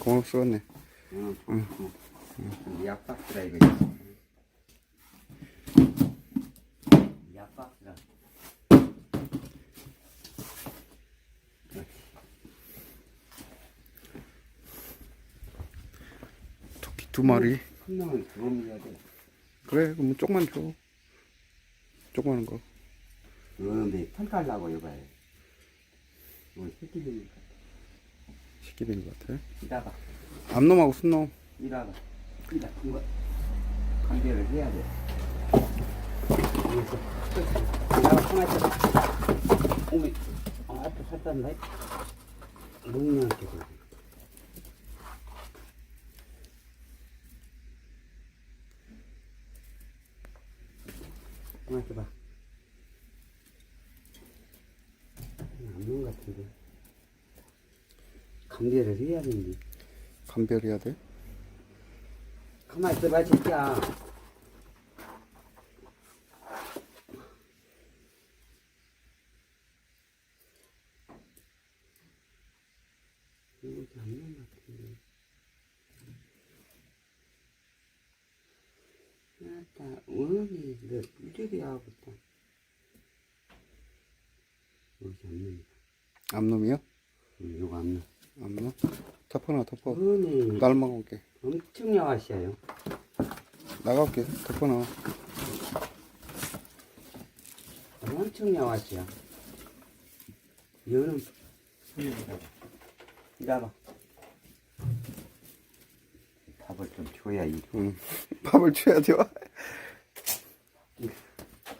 공업 쓰겠네. 응, 응, 응. 약박스라 두 마리. 그래, 그럼 조금만 줘. 조그마한 거. 근데 털 깔라고. 이거 새끼 되니까. 시키 된것 같아. 이다가, 암놈하고 순놈. 이다가, 이다 큰 거. 관계를 해야 돼. 이다가 하나 있어. 오메, 아, 앞에 살단다. 농이한테 그래. 가만 있어봐. 안는 같은데. 감기를 해야 되는데. 감별해야 돼. 가만 있어봐, 새끼야. 것 같은데. 아따, 원이 거. 암놈이요? 응, 이거 안 나. 암놈? 덮어놔, 덮어. 원이 날 먹을게. 엄청 야하시아요. 나갈게. 덮어놔. 엄청 야하시야. 이거는 이리 와봐. 밥을 좀 줘야 이 응. 밥을 줘야 돼.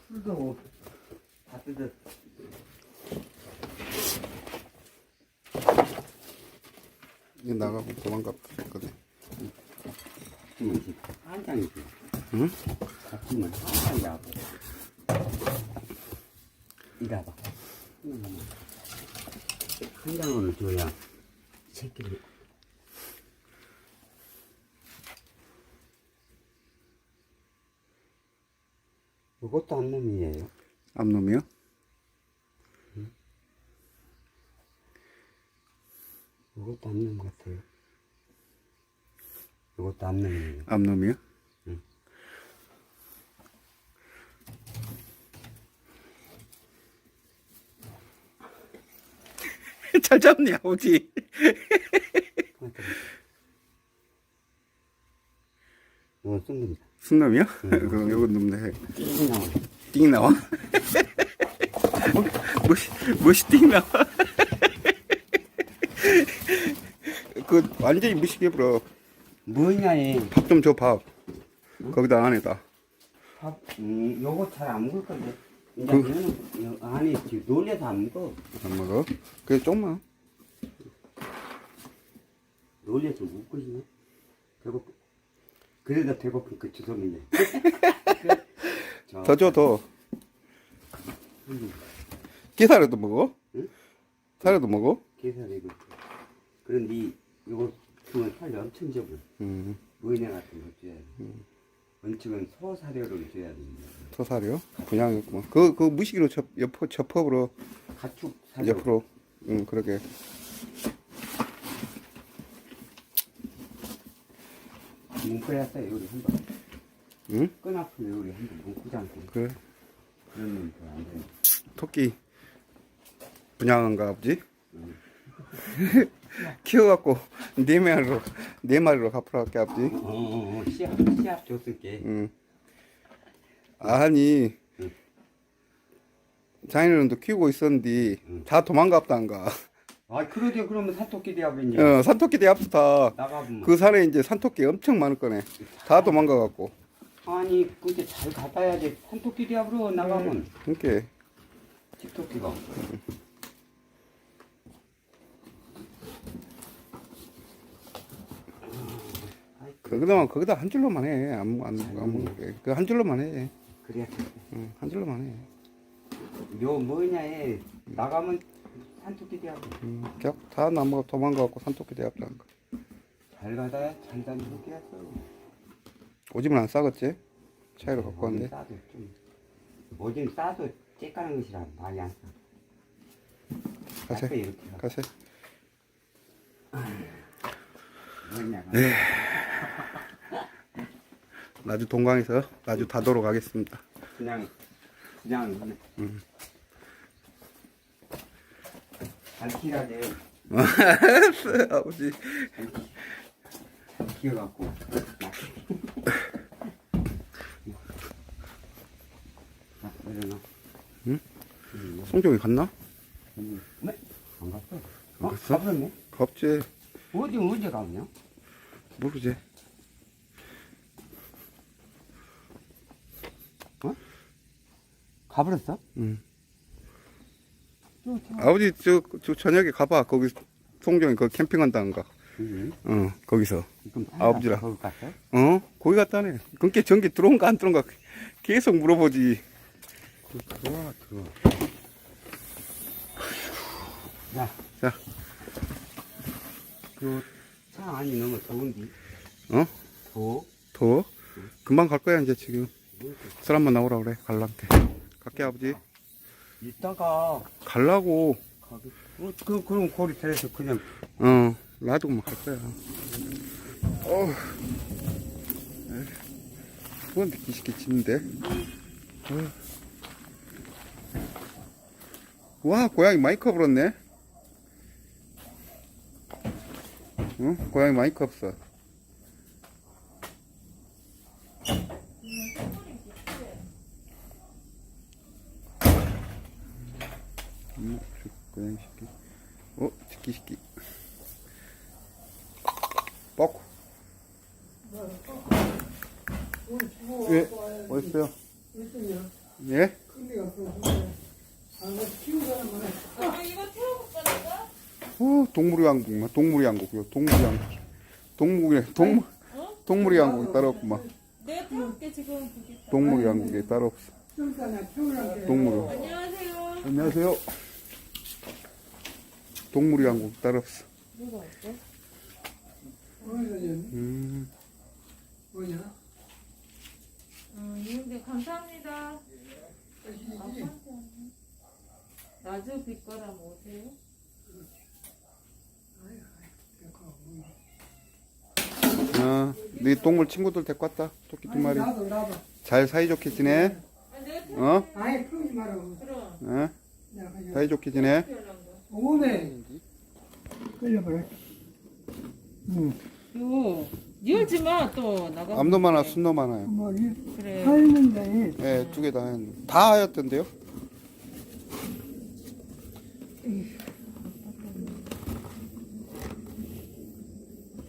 술도 다 뜯어. 이제 나가고 도망갔거든. 같으면 이제 한 장이지. 응? 같으면 한 장이라고. 이리와봐. 한 장으로 줘야 새끼를 이것도 한 놈이에요. 암놈이요? 이것도 한놈 같아요. 이것도 한 놈이에요. 암놈이요? 응. 잘 잡네, 아버지. 이건 쏜놈이다. 순놈이요? 응. 그럼 요건 놈네. 띵 나와. 띵 나와? 뭐, 무엇이, 무엇이 띵 나와? 그, 완전히 무식해버려. 뭐냐, 얘. 밥좀 줘, 밥. 거기다 안에다. 밥, 음, 요거 잘 안 먹을 건데. 이제 그- 얘는 요 안에 지금 놀래서 안 먹어. 안 먹어? 그래, 조금만. 놀래서 먹고 있네. 배고프. 그래도 배고픈 그 주성이네. 저, 더 줘, 더. 음, 게살에도 먹어? 응? 살에도 먹어? 계산이고. 그런데 이, 요거 주면 살이 엄청 적어. 음, 의네 같은 거 줘야 돼. 원칙은 소사료를 줘야 됩니다. 더 사려? 분양이었구만. 그, 그 무식으로 접, 옆, 접합으로, 가축 사료. 옆으로. 응, 그러게. 문구야 써요, 우리 한 번. 응? 끈 아프면 우리 한번 문구지 않고. 그래. 그러면 더안 돼. 토끼 분양한가 보지? 키워갖고 네 마리로 네 마리로 갚으러 갈게 아버지. 어, 씨앗, 씨앗 줬을게. 응. 아니 응. 자기네도 키우고 있었는데 응. 다 도망갔다는가. 아, 그러게 그러면 산토끼 대학이냐? 어, 산토끼 대합스타 나가보면. 그 산에 이제 산토끼 엄청 많을 거네. 다 도망가갖고. 아니, 근데 잘 가봐야지. 산토끼 대학으로 나가면. 그러니까 집토끼가. 그동안 거기다 한 줄로만 해. 안, 안, 안 먹게. 그한 줄로만 해. 그래야 돼. 응, 한 줄로만 해. 요 뭐냐에 나가면 산토끼 대학 음, 그냥 다 나무가 도망가갖고 산토끼 대학교 한 거. 잘 가다 잘 다니고 깨었어. 오줌은 안 싸겠지? 차이로 갖고 왔는데. 싸도 좀 오줌 싸도 째까는 것이라 많이 안 싸. 가세. 앞에 이렇게 가. 가세. 뭐냐가. 네. 나주 동강에서 나주 다도로 가겠습니다. 그냥 그냥 음. 갈키라게 아버지. 키워갖고 아, 내려놔. 응? 응. 송종이 갔나? 응. 네? 안 갔어. 안 어? 갔어? 가버렸네. 없지. 어디 언제 갔냐? 모르지. 가버렸어? 응. 아버지 저, 저 저녁에 가봐. 거기 송종이 그 캠핑한다는 거. 응. 어 거기서. 아버지랑. 거기 갔어? 어? 거기 갔다네. 그니까 전기 들어온가 안 들어온가 계속 물어보지. 그 들어와 들어와. 야, 자, 그차 안이 너무 더운디. 어? 더워? 더? 금방 갈 거야 이제 지금. 사람만 나오라 그래. 갈란테. 갈게 아버지. 이따가 갈라고. 가게. 어, 그 그럼 거리 ter에서 그냥 어. 놔두고 갈 거야. 어. 그건 기시기 짖는데. 어. 와, 고양이 많이 커버렸네. 응? 고양이 많이 컸어. 음, 저 고양이 새끼. 어, 새끼 새끼. 뻑. 예, 어딨어요? 예? 아, 이거 태워볼까 내가? 어, 동물의 왕국, 동물의 왕국이요, 동물의 왕국. 동물의, 동물, 어? 동물의 왕국이 따로 없구만. 지금. 동물의 왕국이 따로 없어. 동물의. 안녕하세요. 안녕하세요. 동물의 왕국 따로 없어. 누가 왔어? 음, 어, 이은재 감사합니다. 아빠한테 나주 빛거라 뭐세요? 아, 네 동물 친구들 데리고 왔다. 토끼 두 마리. 나도 나도 잘 사이좋게 지내? 아. 어? 아예 풀지 말라고. 어? 내가 그냥 사이좋게 지내? 오네 끌려버려 응 요, 열지 마, 또, 나가. 암도 많아, 순도 많아요. 뭐 이- 그래. 하였는데 예, 두 개 다 했는데. 다 하였던데요?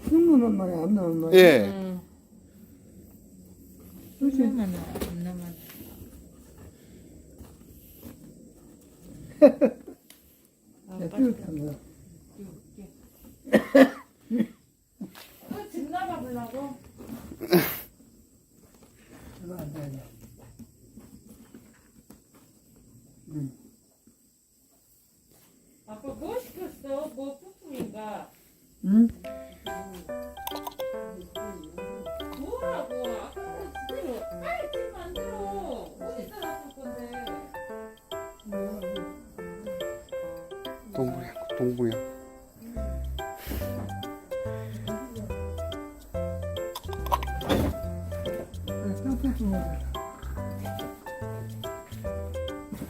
승무는 말이야 안 나오는 말이야 예. 응. 그렇지 남아나, 안 남아나. 아, 내 빨리 거 어,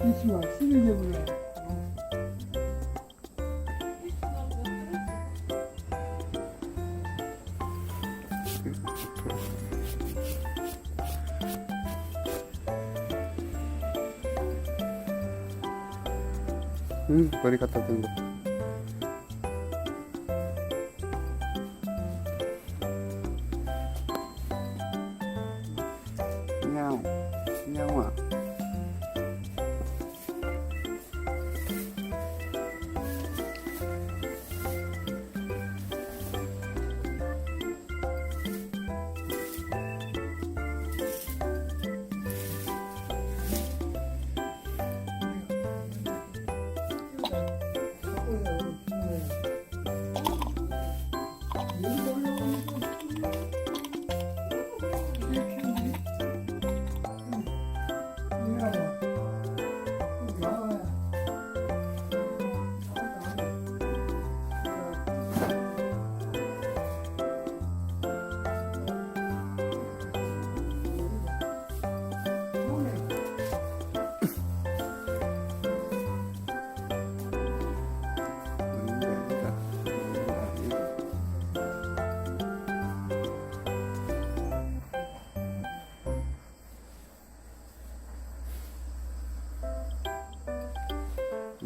이치와 시리즈보다 응, 머리 갖다 대는 냥아.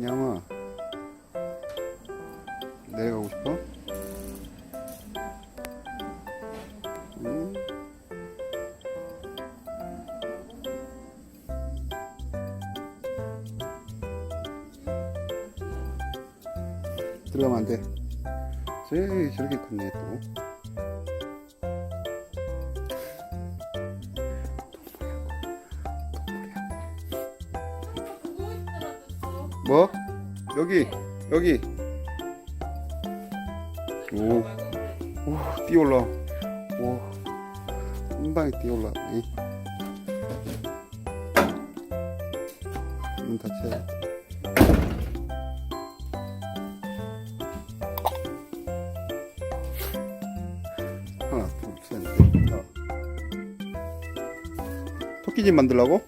양아 내려가고 싶어? 응? 들어가면 안 돼. 쟤 저렇게 컸네 또. 여기 여기. 오. 오, 뛰어올라. 오, 한 방에 뛰어올라. 이. 문 닫혀야 하나, 둘, 셋, 넷, 다. 토끼집 만들라고?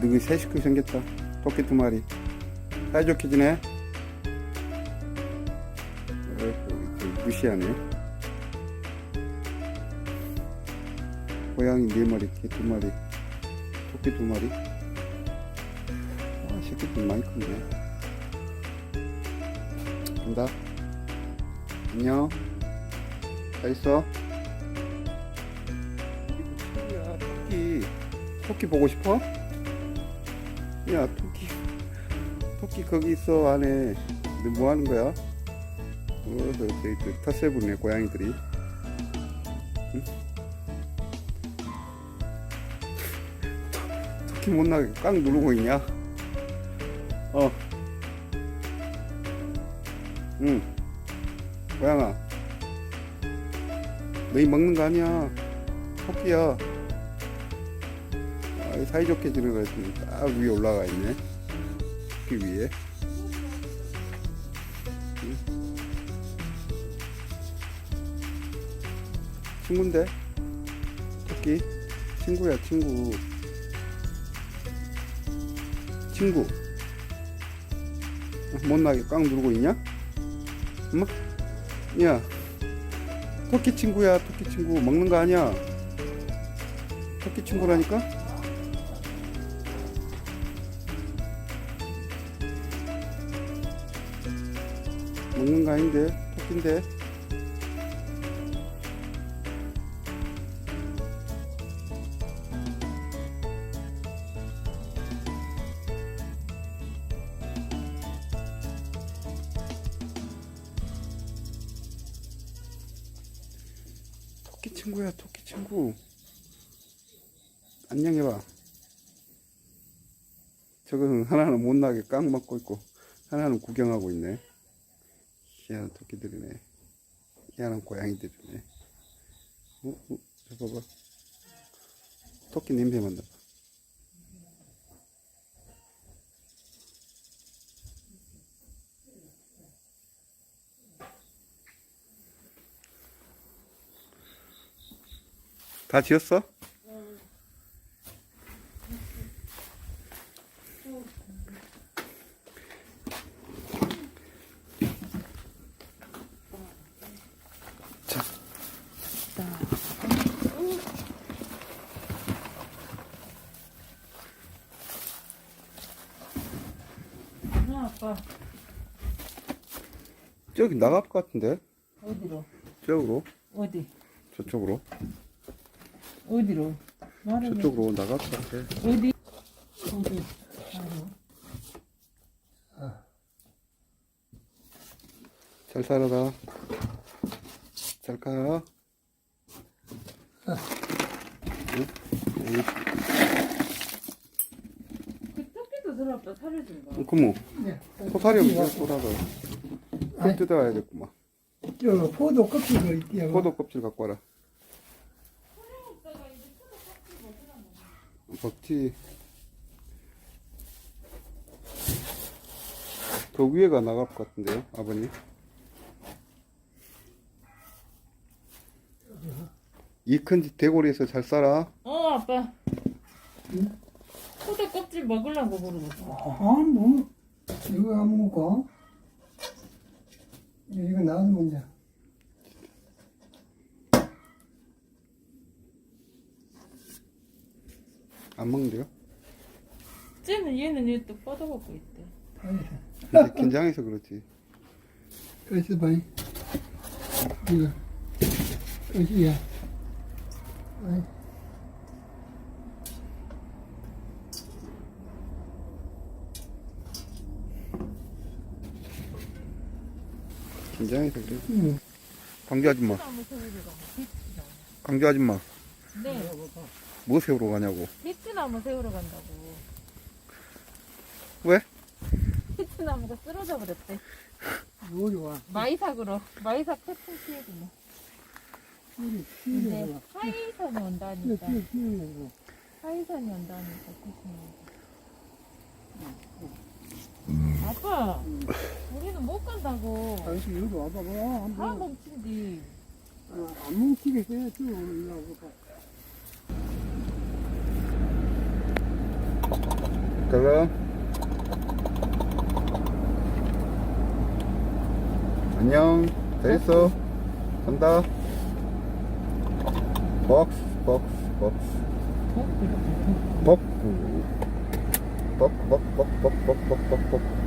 너희 새 식구 생겼다. 토끼 두 마리. 사이좋게 지내? 어이구, 무시하네. 고양이 네 마리, 개두 마리, 토끼 두 마리. 아, 새끼들 많이 컸네. 간다. 안녕. 잘 있어. 토끼. 토끼 보고 싶어? 야 토끼 토끼 거기 있어 안에 너 뭐 하는 거야? 어, 저, 저기 그 텃세 부네 고양이들이 응? 토- 토끼 못 나게 꽉 누르고 있냐? 어. 응. 고양아. 너희 먹는 거 아니야. 토끼야. 아, 사이좋게 지내라 했더니 딱 위에 올라가 있네. 토끼 위에. 응? 친구인데? 토끼? 친구야, 친구. 친구. 어, 못나게 꽉 누르고 있냐? 엄마? 야. 토끼 친구야, 토끼 친구. 먹는 거 아니야. 토끼 친구라니까? 먹는 거 아닌데? 토끼인데? 토끼 친구야 토끼 친구. 안녕해봐. 저거는 하나는 못나게 깡 맞고 있고 하나는 구경하고 있네 희한한 토끼들이네. 희한한 고양이들이네. 어, 어, 저 봐봐. 토끼 냄새 맡나 봐. 다 지었어? 나갈 것 같은데? 어디로? 저쪽으로. 어디? 저쪽으로. 어디로? 말하면 저쪽으로 나갈 것 같아. 어디? 어디? 잘 살아라. 잘 가. 그 토끼도 들어왔다 사려준 거. 그 뭐? 네. 코사리 없어, 꼬라가. 뜯 뜯어야겠구만. 저 포도 껍질도 있대요. 포도 껍질 갖고 와라. 먹지. 그 위에가 나갈 것 같은데요, 아버님? 이 큰 대고리에서 잘 살아. 어 아빠. 포도 껍질 먹으려고 모르겠어. 아, 뭐, 이거 안 먹고. 이거 나도 먹자. 안 먹는데요? 쟤는 얘는 얘또 뻗어먹고 있대. 근데 긴장해서 그렇지. 그래서 봐이. 이거. 어디야? 아이. 긴장해서 그래. 응. 광주 아줌마. 광주 아줌마, 네. 뭐 세우러 가냐고. 비트나무 세우러 간다고. 왜? 비트나무가 쓰러져 버렸대. 요리 와. 마이삭으로. 마이삭 태풍 피해고 뭐. 요리 근데 피우, 온다니까. 하이선이 온다니까. 아빠, 우리는 못 간다고. 당신 여기 와봐봐. 다 한번. 멈춘디. 아, 안 뭉치게 해야지. 이거 와봐봐. 그럼 안녕 잘했어 간다 박스 박스 박스 어? 벅구 bop, bop, bop, bop, bop, bop, bop, bop.